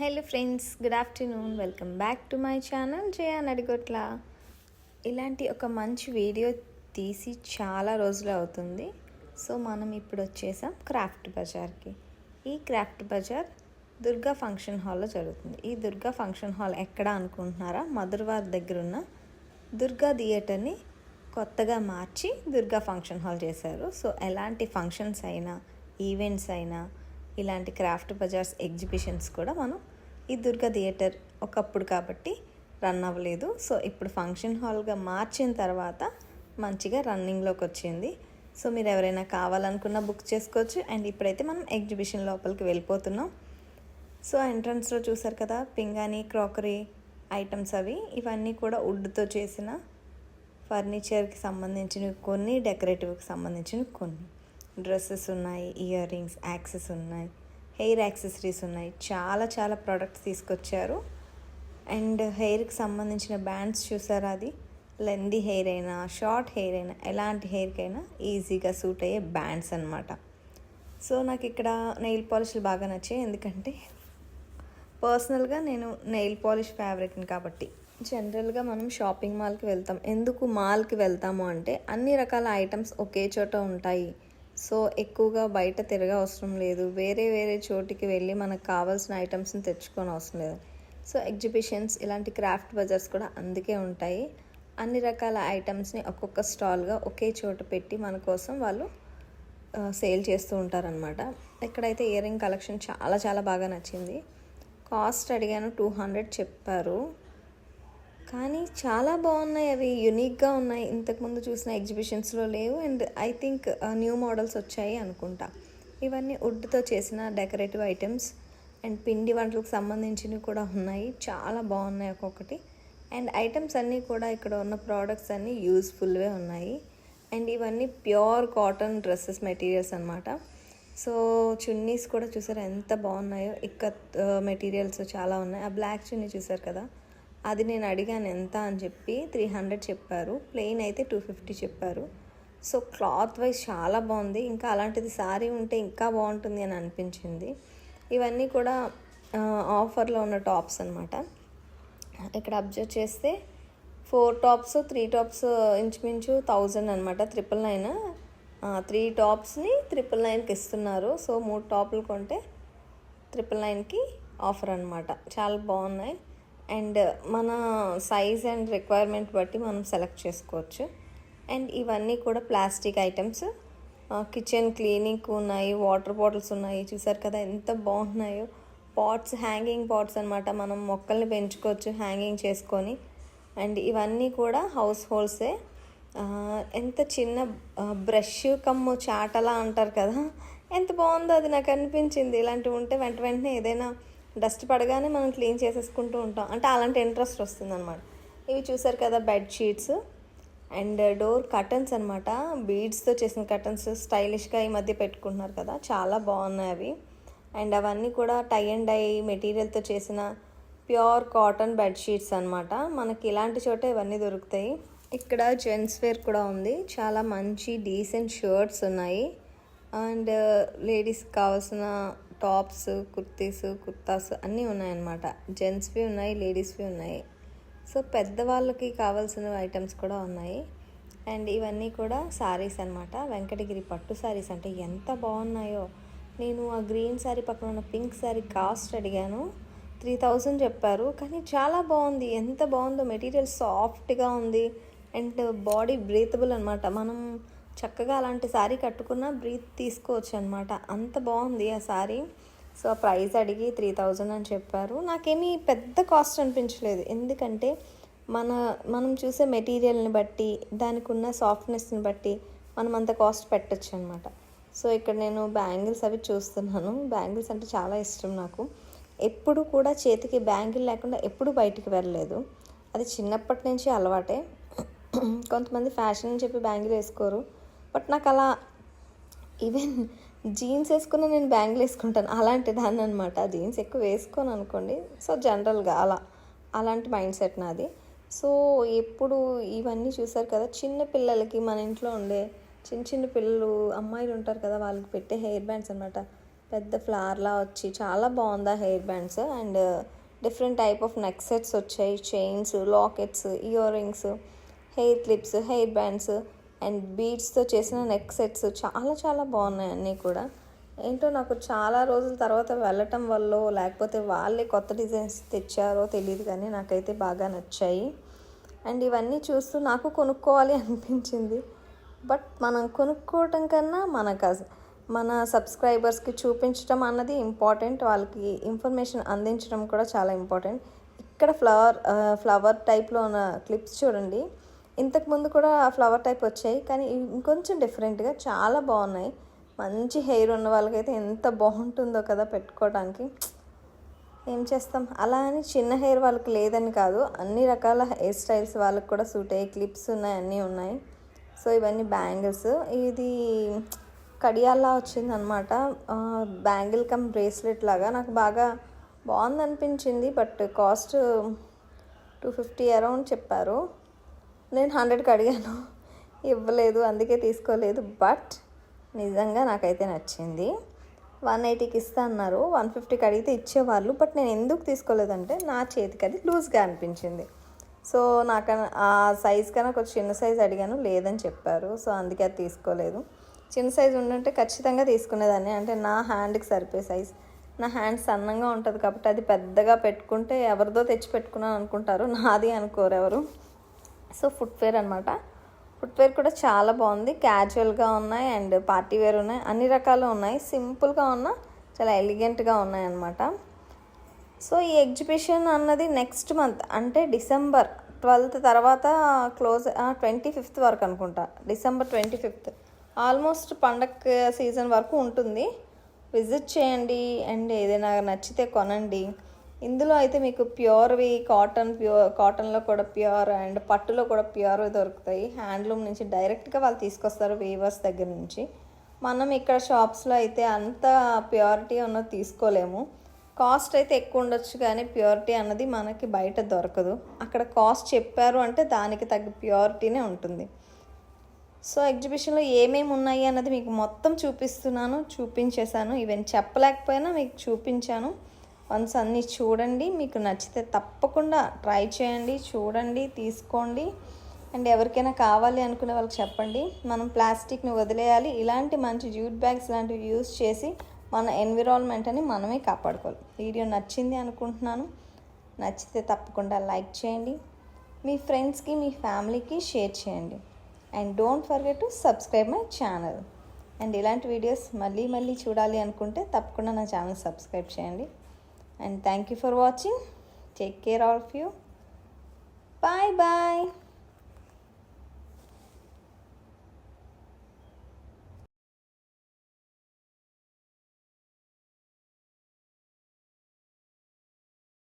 Hello friends good afternoon. Welcome back to my channel Jaya Nadigotla. ఇలాంటి ఒక మంచి video తీసి చాలా రోజులు అవుతుంది. సో మనం ఇప్పుడు వచ్చేసాం క్రాఫ్ట్ బజార్కి. ఈ క్రాఫ్ట్ బజార్ దుర్గా ఫంక్షన్ హాల్లో జరుగుతుంది. ఈ దుర్గా ఫంక్షన్ హాల్ ఎక్కడ అనుకుంటున్నారా? మధురవారి దగ్గర ఉన్న దుర్గా థియేటర్ని కొత్తగా మార్చి దుర్గా ఫంక్షన్ హాల్ చేశారు. సో ఎలాంటి ఫంక్షన్స్ అయినా ఈవెంట్స్ అయినా ఇలాంటి క్రాఫ్ట్ బజార్స్ ఎగ్జిబిషన్స్ కూడా మనం ఈ దుర్గా థియేటర్ ఒకప్పుడు కాబట్టి రన్ అవ్వలేదు. సో ఇప్పుడు ఫంక్షన్ హాల్గా మార్చిన తర్వాత మంచిగా రన్నింగ్లోకి వచ్చింది. సో మీరు ఎవరైనా కావాలనుకున్నా బుక్ చేసుకోవచ్చు. అండ్ ఇప్పుడైతే మనం ఎగ్జిబిషన్ లోపలికి వెళ్ళిపోతున్నాం. సో ఎంట్రన్స్లో చూసారు కదా పింగాణి క్రాకరీ ఐటమ్స్ అవి. ఇవన్నీ కూడా వుడ్తో చేసిన ఫర్నిచర్కి సంబంధించినవి కొన్ని డెకరేటివ్కి సంబంధించినవి కొన్ని. డ్రెస్సెస్ ఉన్నాయి ఇయర్ రింగ్స్ యాక్సెస్ ఉన్నాయి. హెయిర్ యాక్సెసరీస్ ఉన్నాయి. చాలా చాలా ప్రోడక్ట్స్ తీసుకొచ్చారు. అండ్ హెయిర్కి సంబంధించిన బ్యాండ్స్ చూసారా అది? లెందీ హెయిర్ అయినా షార్ట్ హెయిర్ అయినా ఎలాంటి హెయిర్కైనా ఈజీగా సూట్ అయ్యే బ్యాండ్స్ అనమాట సో నాకు ఇక్కడ నెయిల్ పాలిష్లు బాగా నచ్చాయి. ఎందుకంటే పర్సనల్గా నేను నెయిల్ పాలిష్ ఫేవరెట్ని కాబట్టి జనరల్గా మనం షాపింగ్ మాల్కి వెళ్తాం. ఎందుకు మాల్కి వెళ్తాము అంటే అన్ని రకాల ఐటమ్స్ ఒకే చోట ఉంటాయి. సో ఎక్కువగా బయట తిరగ అవసరం లేదు. వేరే వేరే చోటికి వెళ్ళి మనకు కావాల్సిన ఐటమ్స్ని తెచ్చుకొని అవసరం లేదు. సో ఎగ్జిబిషన్స్ ఇలాంటి క్రాఫ్ట్ బజార్స్ కూడా అందుకే ఉంటాయి. అన్ని రకాల ఐటమ్స్ని ఒక్కొక్క స్టాల్గా ఒకే చోట పెట్టి మన కోసం వాళ్ళు సేల్ చేస్తూ ఉంటారనమాట ఇక్కడైతే ఇయర్ రింగ్ కలెక్షన్ చాలా చాలా బాగా నచ్చింది. కాస్ట్ అడిగాను టూ హండ్రెడ్ చెప్పారు. కానీ చాలా బాగున్నాయి అవి యునిక్గా ఉన్నాయి. ఇంతకుముందు చూసిన ఎగ్జిబిషన్స్లో లేవు. And I think new models వచ్చాయి అనుకుంటా. ఇవన్నీ వుడ్తో చేసిన డెకరేటివ్ ఐటమ్స్ అండ్ పిండి వంటలకు సంబంధించినవి కూడా ఉన్నాయి. చాలా బాగున్నాయి ఒక్కొక్కటి. అండ్ ఐటమ్స్ అన్నీ కూడా ఇక్కడ ఉన్న ప్రోడక్ట్స్ అన్నీ యూస్ఫుల్వే ఉన్నాయి. అండ్ ఇవన్నీ ప్యూర్ కాటన్ డ్రెస్సెస్ మెటీరియల్స్ అనమాట సో చున్నీస్ కూడా చూసారు ఎంత బాగున్నాయో. ఇక్కత్ uh, మెటీరియల్స్ చాలా ఉన్నాయి. ఆ బ్లాక్ చున్నీ చూసారు కదా? అది నేను అడిగాను ఎంత అని చెప్పి త్రీ హండ్రెడ్ చెప్పారు. ప్లెయిన్ అయితే టూ ఫిఫ్టీ చెప్పారు. సో క్లాత్ వైజ్ చాలా బాగుంది. ఇంకా అలాంటిది శారీ ఉంటే ఇంకా బాగుంటుంది అని అనిపించింది. ఇవన్నీ కూడా ఆఫర్లో ఉన్న టాప్స్ అనమాట ఇక్కడ అబ్జర్వ్ చేస్తే ఫోర్ టాప్స్ త్రీ టాప్స్ ఇంచుమించు థౌజండ్ అనమాట ట్రిపుల్ నైన్ త్రీ టాప్స్ని ట్రిపుల్ నైన్కి ఇస్తున్నారు. సో మూడు టాపులు కొంటే ట్రిపుల్ నైన్కి ఆఫర్ అనమాట చాలా బాగున్నాయి. అండ్ మన సైజ్ అండ్ రిక్వైర్మెంట్ బట్టి మనం సెలెక్ట్ చేసుకోవచ్చు. అండ్ ఇవన్నీ కూడా ప్లాస్టిక్ ఐటమ్స్. కిచెన్ క్లీనింగ్ ఉన్నాయి వాటర్ బాటిల్స్ ఉన్నాయి. చూసారు కదా ఎంత బాగున్నాయో. పాట్స్ హ్యాంగింగ్ పాట్స్ అనమాట మనం మొక్కల్ని పెంచుకోవచ్చు హ్యాంగింగ్ చేసుకొని. అండ్ ఇవన్నీ కూడా హౌస్ హోల్డ్సే. ఎంత చిన్న బ్రష్ కమ్ము చాటలా అంటారు కదా. ఎంత బాగుందో అది నాకు అనిపించింది. ఇలాంటివి ఉంటే వెంట వెంటనే ఏదైనా డస్ట్ పడగానే మనం క్లీన్ చేసేసుకుంటూ ఉంటాం. అంటే అలాంటి ఇంట్రెస్ట్ వస్తుంది అనమాట ఇవి చూసారు కదా bed sheets and door curtains అనమాట బీడ్స్తో చేసిన కర్టన్స్ స్టైలిష్గా ఈ మధ్య పెట్టుకుంటున్నారు కదా. చాలా బాగున్నాయి అవి. అండ్ అవన్నీ కూడా టై అండ్ డై మెటీరియల్తో చేసిన ప్యూర్ కాటన్ బెడ్షీట్స్ అనమాట మనకి ఇలాంటి చోట ఇవన్నీ దొరుకుతాయి. ఇక్కడ జెంట్స్ వేర్ కూడా ఉంది. చాలా మంచి డీసెంట్ షర్ట్స్ ఉన్నాయి. అండ్ లేడీస్కి కావాల్సిన టాప్స్ కుర్తీస్ కుర్తాస్ అన్నీ ఉన్నాయన్నమాట. జెంట్స్వి ఉన్నాయి లేడీస్వి ఉన్నాయి. సో పెద్దవాళ్ళకి కావాల్సిన ఐటమ్స్ కూడా ఉన్నాయి. అండ్ ఇవన్నీ కూడా శారీస్ అనమాట వెంకటగిరి పట్టు శారీస్ అంటే ఎంత బాగున్నాయో. నేను ఆ గ్రీన్ శారీ పక్కన ఉన్న పింక్ శారీ కాస్ట్ అడిగాను. త్రీ థౌజండ్ చెప్పారు. కానీ చాలా బాగుంది. ఎంత బాగుందో మెటీరియల్ సాఫ్ట్గా ఉంది. అండ్ బాడీ బ్రీతబుల్ అనమాట మనం చక్కగా అలాంటి శారీ కట్టుకున్న బ్రీత్ తీసుకోవచ్చు అనమాట అంత బాగుంది ఆ శారీ. సో ప్రైస్ అడిగి త్రీ థౌజండ్ అని చెప్పారు. నాకేమీ పెద్ద కాస్ట్ అనిపించలేదు. ఎందుకంటే మన మనం చూసే మెటీరియల్ని బట్టి దానికి ఉన్న సాఫ్ట్నెస్ని బట్టి మనం అంత కాస్ట్ పెట్టచ్చు అనమాట సో ఇక్కడ నేను బ్యాంగిల్స్ అవి చూస్తున్నాను. బ్యాంగిల్స్ అంటే చాలా ఇష్టం నాకు. ఎప్పుడు కూడా చేతికి బ్యాంగిల్ లేకుండా ఎప్పుడు బయటికి వెళ్ళలేదు. అది చిన్నప్పటి నుంచి అలవాటే. కొంతమంది ఫ్యాషన్ అని చెప్పి బ్యాంగిల్ వేసుకోరు. బట్ నాకు అలా ఈవెన్ జీన్స్ వేసుకున్న నేను బ్యాంగిల్ వేసుకుంటాను. అలాంటి దాన్ని అనమాట జీన్స్ ఎక్కువ వేసుకోను అనుకోండి. సో జనరల్గా అలా. అలాంటి మైండ్ సెట్ నాది. సో ఎప్పుడు ఇవన్నీ చూసారు కదా చిన్న పిల్లలకి మన ఇంట్లో ఉండే చిన్న చిన్న పిల్లలు అమ్మాయిలు ఉంటారు కదా వాళ్ళకి పెట్టే హెయిర్ బ్యాండ్స్ అనమాట పెద్ద ఫ్లవర్లా వచ్చి చాలా బాగుంది hair bands. And different type of neck sets వచ్చాయి. Chains lockets earrings hair clips hair bands. And బీడ్స్తో చేసిన నెక్ సెట్స్ చాలా చాలా బాగున్నాయి అన్నీ కూడా. ఏంటో నాకు చాలా రోజుల తర్వాత వెళ్ళటం వల్ల లేకపోతే వాళ్ళే కొత్త డిజైన్స్ తెచ్చారో తెలియదు కానీ నాకైతే బాగా నచ్చాయి. అండ్ ఇవన్నీ చూస్తూ నాకు కొనుక్కోవాలి అనిపించింది. బట్ మనం కొనుక్కోవటం కన్నా మనకు మన సబ్స్క్రైబర్స్కి చూపించడం అన్నది ఇంపార్టెంట్. వాళ్ళకి ఇన్ఫర్మేషన్ అందించడం కూడా చాలా ఇంపార్టెంట్. ఇక్కడ ఫ్లవర్ ఫ్లవర్ టైప్లో ఉన్న క్లిప్స్ చూడండి. ఇంతకు ముందు కూడా ఫ్లవర్ టైప్ వచ్చాయి కానీ ఇంకొంచెం డిఫరెంట్గా చాలా బాగున్నాయి. మంచి హెయిర్ ఉన్న వాళ్ళకైతే ఎంత బాగుంటుందో కదా పెట్టుకోవడానికి. ఏం చేస్తాం? అలా అని చిన్న హెయిర్ వాళ్ళకి లేదని కాదు అన్ని రకాల హెయిర్ స్టైల్స్ వాళ్ళకి కూడా సూట్ అయ్యే క్లిప్స్ ఉన్నాయి అన్నీ ఉన్నాయి. సో ఇవన్నీ బ్యాంగిల్స్. ఇది కడియాల్లా వచ్చిందనమాట. బ్యాంగిల్ కమ్ బ్రేస్లెట్ లాగా. నాకు బాగా బాగుంది అనిపించింది but cost two fifty around చెప్పారు. నేను హండ్రెడ్కి అడిగాను. ఇవ్వలేదు అందుకే తీసుకోలేదు. బట్ నిజంగా నాకైతే నచ్చింది. వన్ ఎయిటీకి ఇస్తా అన్నారు. వన్ ఫిఫ్టీకి అడిగితే ఇచ్చేవాళ్ళు. బట్ నేను ఎందుకు తీసుకోలేదంటే నా చేతికి అది లూజ్గా అనిపించింది. సో నాకు ఆ సైజ్ కన్నా కొంచెం చిన్న సైజ్ అడిగాను. లేదని చెప్పారు. సో అందుకే అది తీసుకోలేదు. చిన్న సైజ్ ఉండుంటే ఖచ్చితంగా తీసుకునేదాన్ని. అంటే నా హ్యాండ్కి సరిపోయే సైజ్. నా హ్యాండ్ సన్నంగా ఉంటుంది కాబట్టి అది పెద్దగా పెట్టుకుంటే ఎవరిదో తెచ్చి పెట్టుకున్నాను అనుకుంటారు. నాది అనుకోరు ఎవరు. సో ఫుట్వేర్ అనమాట ఫుట్వేర్ కూడా చాలా బాగుంది. క్యాజువల్గా ఉన్నాయి అండ్ పార్టీ వేర్ ఉన్నాయి. అన్ని రకాలు ఉన్నాయి. సింపుల్గా ఉన్నా చాలా ఎలిగెంట్గా ఉన్నాయి అనమాట సో ఈ ఎగ్జిబిషన్ అన్నది నెక్స్ట్ మంత్ అంటే డిసెంబర్ ట్వెల్త్ తర్వాత క్లోజ్ ట్వంటీ ఫిఫ్త్ వరకు అనుకుంటా. డిసెంబర్ ట్వంటీ ఫిఫ్త్ ఆల్మోస్ట్ పండగ సీజన్ వరకు ఉంటుంది. విజిట్ చేయండి. అండ్ ఏదైనా నచ్చితే కొనండి. ఇందులో అయితే మీకు ప్యూర్వి కాటన్ ప్యూర్ కాటన్లో కూడా ప్యూర్ అండ్ పట్టులో కూడా ప్యూర్ దొరుకుతాయి. హ్యాండ్లూమ్ నుంచి డైరెక్ట్గా వాళ్ళు తీసుకొస్తారు వీవర్స్ దగ్గర నుంచి. మనం ఇక్కడ షాప్స్లో అయితే అంత ప్యూరిటీ ఉన్నది తీసుకోలేము. కాస్ట్ అయితే ఎక్కువ ఉండొచ్చు కానీ ప్యూరిటీ అన్నది మనకి బయట దొరకదు. అక్కడ కాస్ట్ చెప్పారు అంటే దానికి తగ్గ ప్యూరిటీనే ఉంటుంది. సో ఎగ్జిబిషన్లో ఏమేమి ఉన్నాయి అన్నది మీకు మొత్తం చూపిస్తున్నాను చూపించేశాను. ఈవెన్ చెప్పలేకపోయినా మీకు చూపించాను. వన్స్ అన్నీ చూడండి మీకు నచ్చితే తప్పకుండా ట్రై చేయండి చూడండి తీసుకోండి. అండ్ ఎవరికైనా కావాలి అనుకునే వాళ్ళకి చెప్పండి. మనం ప్లాస్టిక్ని వదిలేయాలి. ఇలాంటి మంచి జ్యూట్ బ్యాగ్స్ లాంటివి యూస్ చేసి మన ఎన్విరాన్మెంట్ అని మనమే కాపాడుకోవాలి. వీడియో నచ్చింది అనుకుంటున్నాను. నచ్చితే తప్పకుండా లైక్ చేయండి. మీ ఫ్రెండ్స్కి మీ ఫ్యామిలీకి షేర్ చేయండి. And don't forget to subscribe my channel. And ఇలాంటి వీడియోస్ మళ్ళీ మళ్ళీ చూడాలి అనుకుంటే తప్పకుండా నా ఛానల్ సబ్స్క్రైబ్ చేయండి. and thank you for watching. Take care all of you. Bye bye